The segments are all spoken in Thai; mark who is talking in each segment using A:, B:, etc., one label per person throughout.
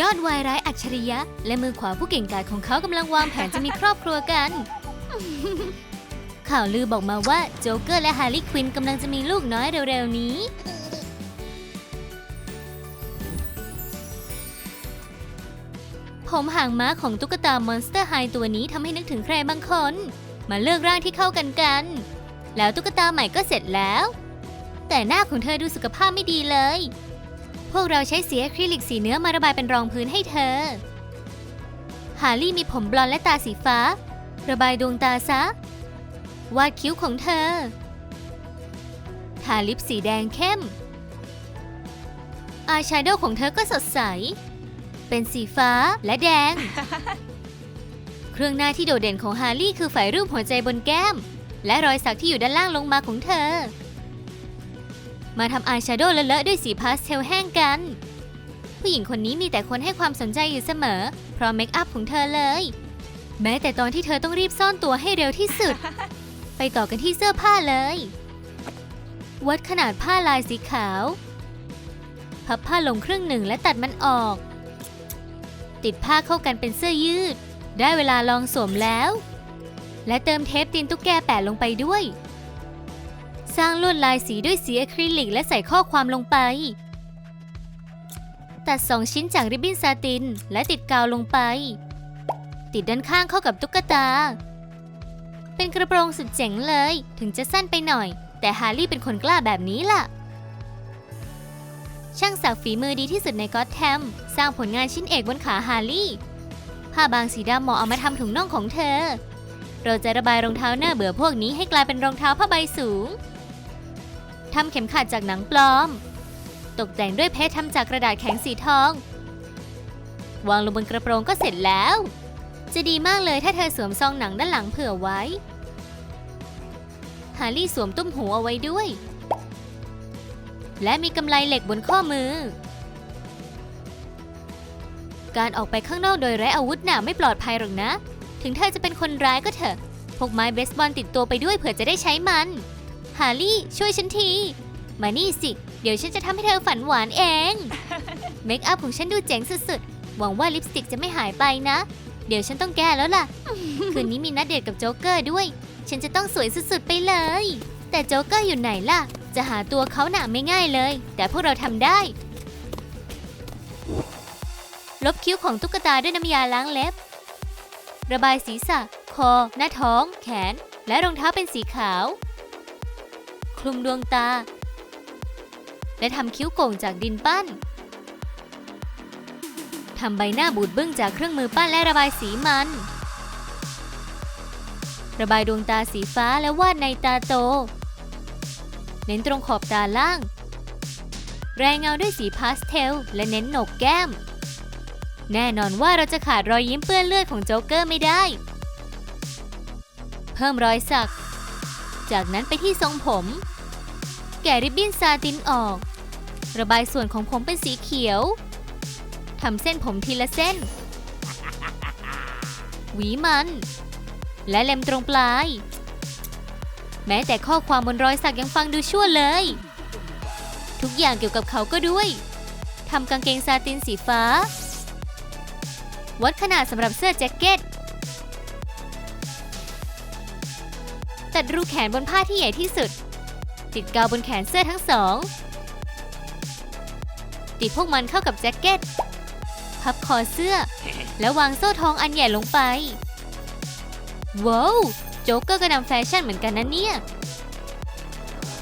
A: ยอดวายร้ายอัจฉริยะ และมือขวาผู้เก่งกาจของเขากำลังวางแผนจะมีครอบครัวกัน ข่าวลือบอกมาว่าโจ๊กเกอร์และฮาร์ลีควินกำลังจะมีลูกน้อยเร็วๆนี้ ผมห่างม้าของตุ๊กตามอนสเตอร์ไฮตัวนี้ทำให้นึกถึงใครบางคน มาเลือกร่างที่เข้ากันกัน แล้วตุ๊กตาใหม่ก็เสร็จแล้ว แต่หน้าของเธอดูสุขภาพไม่ดีเลย พวกเราใช้สีอะคริลิกสีเนื้อมาระบายเป็นรองพื้นให้เธอ ฮาร์ลี่มีผมบลอนด์และตาสีฟ้า ระบายดวงตาซะ วาดคิ้วของเธอ ทาลิปสีแดงเข้ม อายแชโดว์ของเธอก็สดใส เป็นสีฟ้าและแดง เครื่องหน้าที่โดดเด่นของฮาร์ลี่คือฝ่ายรูปหัวใจบนแก้ม และรอยสักที่อยู่ด้านล่างลงมาของเธอ มาทำอายแชโดว์เลอะๆด้วยสีพาสเทลแห้งกัน ผู้หญิงคนนี้มีแต่คนให้ความสนใจอยู่เสมอ เพราะเมคอัพของเธอเลย แม้แต่ตอนที่เธอต้องรีบซ่อนตัวให้เร็วที่สุด ไปต่อกันที่เสื้อผ้าเลย วัดขนาดผ้าลายสีขาว พับผ้าลงครึ่งหนึ่งและตัดมันออก ติดผ้าเข้ากันเป็นเสื้อยืด ได้เวลาลองสวมแล้ว และเติมเทปตีนตุ๊กแกแปะลงไปด้วย สร้างลวดลายสีด้วยสีอะคริลิกและใส่ข้อความลงไป ตัดสองชิ้นจากริบบิ้นซาติน และติดกาวลงไป ติดด้านข้างเข้ากับตุ๊กตา เป็นกระโปรงสุดเจ๋งเลย ถึงจะสั้นไปหน่อย แต่ฮาร์ลี่เป็นคนกล้าแบบนี้ล่ะ ช่างสักฝีมือดีที่สุดในก็อตแทมสร้างผลงานชิ้นเอกบนขาฮาร์ลี่ ผ้าบางสีดำเหมาะเอามาทำถุงน่องของเธอเราจะระบายรองเท้าหน้าเบื่อพวกนี้ให้กลายเป็นรองเท้าผ้าใบสูง ทำเข็มขัดจากหนังปลอม ตกแต่งด้วยเพชรทำจากกระดาษแข็งสีทอง วางลงบนกระโปรงก็เสร็จแล้ว จะดีมากเลยถ้าเธอสวมซองหนังด้านหลังเผื่อไว้ ฮาร์รี่สวมตุ้มหูเอาไว้ด้วย และมีกำไลเหล็กบนข้อมือ การออกไปข้างนอกโดยไร้อาวุธหน่ะไม่ปลอดภัยหรอกนะ ถึงเธอจะเป็นคนร้ายก็เถอะพกไม้เบสบอลติดตัวไปด้วยเผื่อจะได้ใช้มัน ฮารี่ช่วยฉันที มานี่สิ เดี๋ยวฉันจะทำให้เธอฝันหวานเอง เมคอัพของฉันดูเจ๋งสุดๆ หวังว่าลิปสติกจะไม่หายไปนะ เดี๋ยวฉันต้องแก้แล้วล่ะ คืนนี้มีนัดเดทกับโจ๊กเกอร์ด้วย ฉันจะต้องสวยสุดๆไปเลย แต่โจ๊กเกอร์อยู่ไหนล่ะ จะหาตัวเขาหนาไม่ง่ายเลย แต่พวกเราทำได้ ลบคิ้วของตุ๊กตาด้วยน้ำยาล้างเล็บ ระบายศีรษะ คอ หน้าท้อง แขน และรองเท้าเป็นสีขาว คลุมดวงตา และทำคิ้วโก่งจากดินปั้นทำใบหน้าบูดบึ้งจากเครื่องมือปั้นและระบายสีมัน ระบายดวงตาสีฟ้าและวาดในตาโต เน้นตรงขอบตาล่าง แรงเงาด้วยสีพาสเทล และเน้นโหนกแก้ม แน่นอนว่าเราจะขาดรอยยิ้มเปื้อนเลือดของโจ๊กเกอร์ไม่ได้ เพิ่มรอยสัก จากนั้นไปที่ทรงผม แกะริบบิ้นซาตินออก ระบายส่วนของผมเป็นสีเขียว ทำเส้นผมทีละเส้น หวีมัน และเล็มตรงปลาย แม้แต่ข้อความบนรอยสักยังฟังดูชั่วเลย ทุกอย่างเกี่ยวกับเขาก็ด้วย ทำกางเกงซาตินสีฟ้า วัดขนาดสำหรับเสื้อแจ็คเก็ตตัดรูแขนบนผ้าที่ใหญ่ที่สุด ติดกาวบนแขนเสื้อทั้งสอง ติดพวกมันเข้ากับแจ็คเก็ต พับคอเสื้อ แล้ววางโซ่ทองอันใหญ่ลงไป ว้าว โจ๊กเกอร์ก็นำแฟชั่นเหมือนกันนะเนี่ย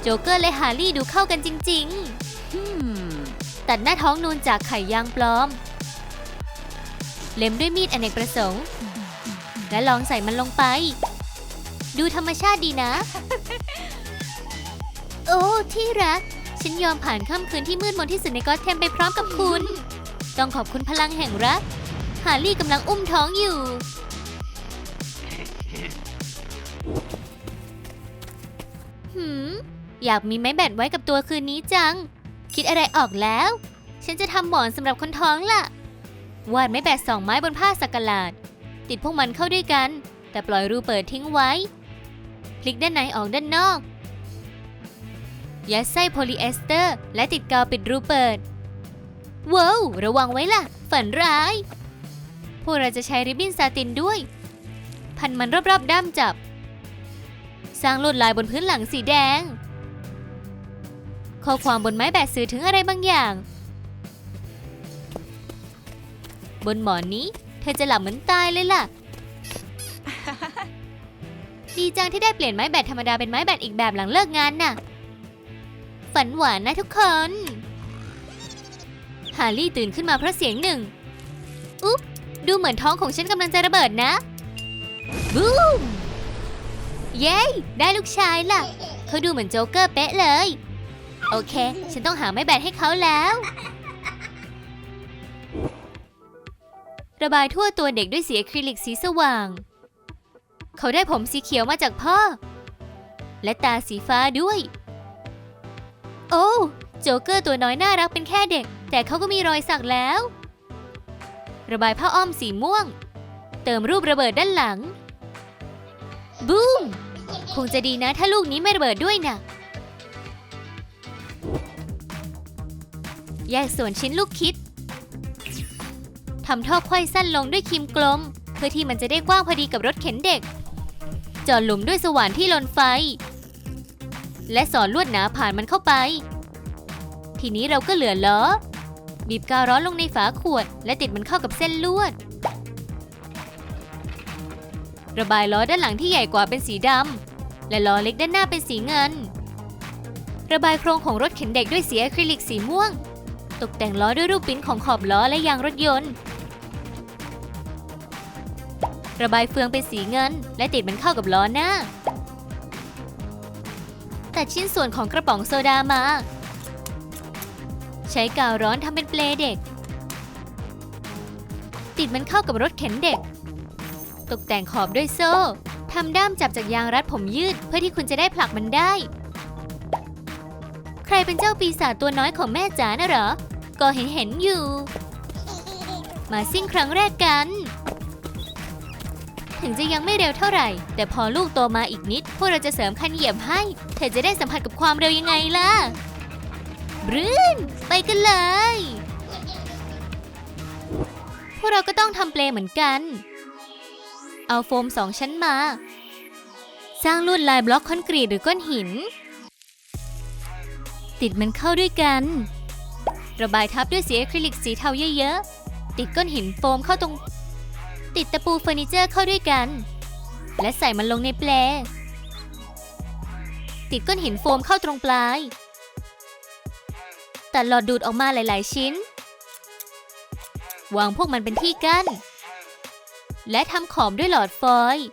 A: โจ๊กเกอร์และฮาร์รี่ดูเข้ากันจริงๆตัดหน้าท้องนูนจากไข่ยางปลอม เล็มด้วยมีดอเนกประสงค์ และลองใส่มันลงไป ดูธรรมชาติดีนะโอ้ ที่รัก ฉันยอมผ่านค่ำคืนที่มืดมนที่สุดในก็อตแทมไปพร้อมกับคุณ ต้องขอบคุณพลังแห่งรัก ฮาร์รี่กำลังอุ้มท้องอยู่ หืม อยากมีไม้แบตไว้กับตัวคืนนี้จัง คิดอะไรออกแล้ว ฉันจะทำหมอนสำหรับคนท้องล่ะ วาดไม้แบตสองไม้บนผ้าสักหลาด ติดพวกมันเข้าด้วยกัน แต่ปล่อยรูเปิดทิ้งไว้ พลิกด้านในออกด้านนอก ยัดไส้โพลีเอสเตอร์ และติดกาวปิดรูเปิด ว้าว ระวังไว้ล่ะ ฝันร้าย พวกเราจะใช้ริบบิ้นซาตินด้วย พันมันรอบๆด้ามจับ สร้างลวดลายบนพื้นหลังสีแดง ข้อความบนไม้แบดสื่อถึงอะไรบางอย่าง บนหมอนนี้ เธอจะหลับเหมือนตายเลยล่ะดีจังที่ได้เปลี่ยนไม้แบตธรรมดาเป็นไม้แบตอีกแบบหลังเลิกงานน่ะ ฝันหวานนะทุกคน ฮาร์ลี่ตื่นขึ้นมาเพราะเสียงหนึ่ง อุ๊บ ดูเหมือนท้องของฉันกำลังจะระเบิดนะ บูม เย้ ได้ลูกชายล่ะ เขาดูเหมือนโจ๊กเกอร์เป๊ะเลย โอเค ฉันต้องหาไม้แบตให้เขาแล้ว ระบายทั่วตัวเด็กด้วยสีอะคริลิกสีสว่าง เขาได้ผมสีเขียวมาจากพ่อ และตาสีฟ้าด้วย โอ้โจ๊กเกอร์ตัวน้อยน่ารักเป็นแค่เด็ก แต่เขาก็มีรอยสักแล้ว ระบายผ้าอ้อมสีม่วง เติมรูประเบิดด้านหลัง บูม คงจะดีนะถ้าลูกนี้ไม่ระเบิดด้วยนะแยกส่วนชิ้นลูกคิด ทำท่อไขว้สั้นลงด้วยครีมกลม เพื่อที่มันจะได้กว้างพอดีกับรถเข็นเด็กจาะหลุมด้วยสว่านที่ลนไฟ และสอนลวดหนาผ่านมันเข้าไป ทีนี้เราก็เหลือล้อ บีบกาวร้อนลงในฝาขวด และติดมันเข้ากับเส้นลวด ระบายล้อด้านหลังที่ใหญ่กว่าเป็นสีดำและล้อเล็กด้านหน้าเป็นสีเงิน ระบายโครงของรถเข็นเด็กด้วยสีอะคริลิกสีม่วง ตกแต่งล้อด้วยรูปปิ้นของขอบล้อและยางรถยนต์ ระบายเฟืองเป็นสีเงิน และติดมันเข้ากับล้อหน้า ตัดชิ้นส่วนของกระป๋องโซดามา ใช้กาวร้อนทำเป็นเปลเด็ก ติดมันเข้ากับรถเข็นเด็ก ตกแต่งขอบด้วยโซ่ทำด้ามจับจากยางรัดผมยืดเพื่อที่คุณจะได้ผลักมันได้ ใครเป็นเจ้าปีศาจตัวน้อยของแม่จ๋านะเหรอ ก็เห็นเห็นอยู่ มาซิ่งครั้งแรกกัน ถึงจะยังไม่เร็วเท่าไหร่ แต่พอลูกโตมาอีกนิด พวกเราจะเสริมคันเหยียบให้ เธอจะได้สัมผัสกับความเร็วยังไงล่ะบรื้นไปกันเลย พวกเราก็ต้องทำเปลเหมือนกัน เอาโฟมสองชั้นมา สร้างลวดลายบล็อกคอนกรีตหรือก้อนหิน ติดมันเข้าด้วยกัน ระบายทับด้วยสีอะคริลิกสีเทาเยอะๆ ติดก้อนหินโฟมเข้าตรง ติดตะปูเฟอร์นิเจอร์เข้าด้วยกัน และใส่มันลงในแปล ติดก้อนหินโฟมเข้าตรงปลาย แตัดหลอดดูดออกมาหลาย ๆ ชิ้น วางพวกมันเป็นที่กั้น และทำขอบด้วยหลอดฟอยล์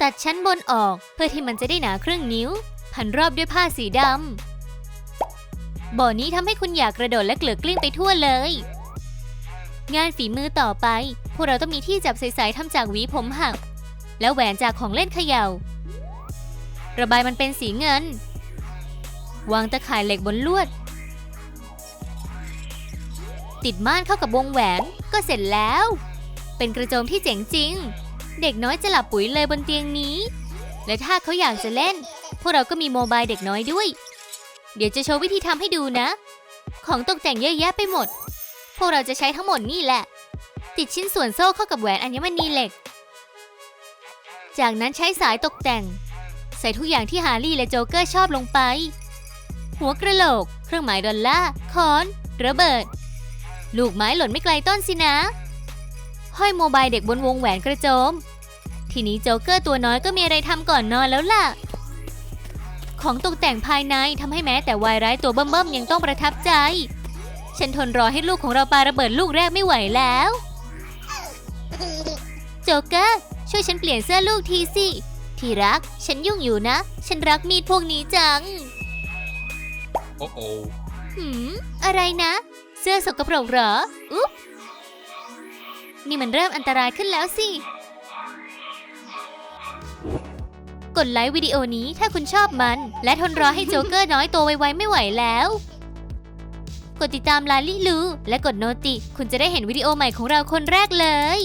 A: ตัดชั้นบนออกเพื่อที่มันจะได้หนาครึ่งนิ้ว พันรอบด้วยผ้าสีดำบ่อนี้ทำให้คุณอยากกระโดดและเกลือกลิ้งไปทั่วเลย งานฝีมือต่อไป พวกเราต้องมีที่จับใสๆทำจากหวีผมหัก แล้วแหวนจากของเล่นเขยา่า ระบายมันเป็นสีเงิน วางตะข่ายเหล็กบนลวด ติดม่านเข้ากับวงแหวนก็เสร็จแล้ว เป็นกระโจมที่เจ๋งจริง เด็กน้อยจะหลับปุ๋ยเลยบนเตียงนี้ และถ้าเขาอยากจะเล่น พวกเราก็มีโมบายเด็กน้อยด้วย เดี๋ยวจะโชว์วิธีทำให้ดูนะ ของตกแต่งเยอะแยะไปหมด พวกเราจะใช้ทั้งหมดนี่แหละ ติดชิ้นส่วนโซ่เข้ากับแหวนอัญมณีเหล็ก จากนั้นใช้สายตกแต่ง ใส่ทุกอย่างที่ฮาร์รี่และโจ๊กเกอร์ชอบลงไป หัวกระโหลก เครื่องหมายดอลล่าคอนระเบิด ลูกไม้หล่นไม่ไกลต้นสินะ ห้อยโมบายเด็กบนวงแหวนกระโจม ทีนี้โจ๊กเกอร์ตัวน้อยก็มีอะไรทำก่อนนอนแล้วล่ะของตกแต่งภายในทำให้แม้แต่วายร้ายตัวเบิ่มๆยังต้องประทับใจ ฉันทนรอให้ลูกของเราปาระเบิดลูกแรกไม่ไหวแล้ว โจ๊กเกอร์ช่วยฉันเปลี่ยนเสื้อลูกทีสิ ที่รัก ฉันยุ่งอยู่นะ ฉันรักมีดพวกนี้จัง
B: Uh-oh.
A: หืม อะไรนะ เสื้อสกปรกเหรอ อุ๊บนี่มันเริ่มอันตรายขึ้นแล้วสิ กดไลค์วิดีโอนี้ถ้าคุณชอบมัน และทนรอให้โจ๊กเกอร์น้อยโตไวๆไม่ไหวแล้ว กดติดตามลาลิลูและกดโนติ คุณจะได้เห็นวิดีโอใหม่ของเราคนแรกเลย